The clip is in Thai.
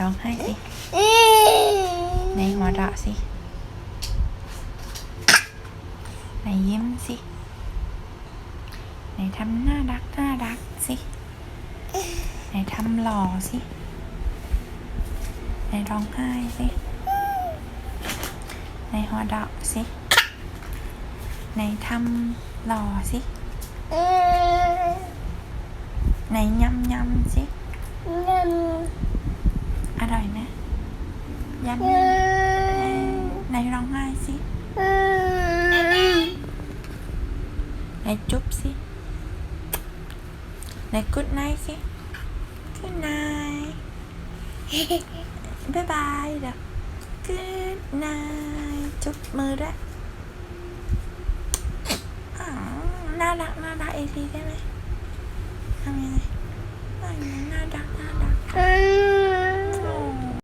ร้องไห้สิในหัวเราะสิในยิ้มสิในทำน่ารักน่ารักสิในทำหล่อสิในร้องไห้สิในหัวเราะสิในทำหล่อสิในยำยำสิ ร่อยไหมยำยำในร้องไห้สิในจุ๊บสิในกุดไนสิกุดไนบายบายเด้อกุดไนจุ๊บมือด้วยอ๋อน่ารักน่ารักอีกทีได้ไหมทำยังไง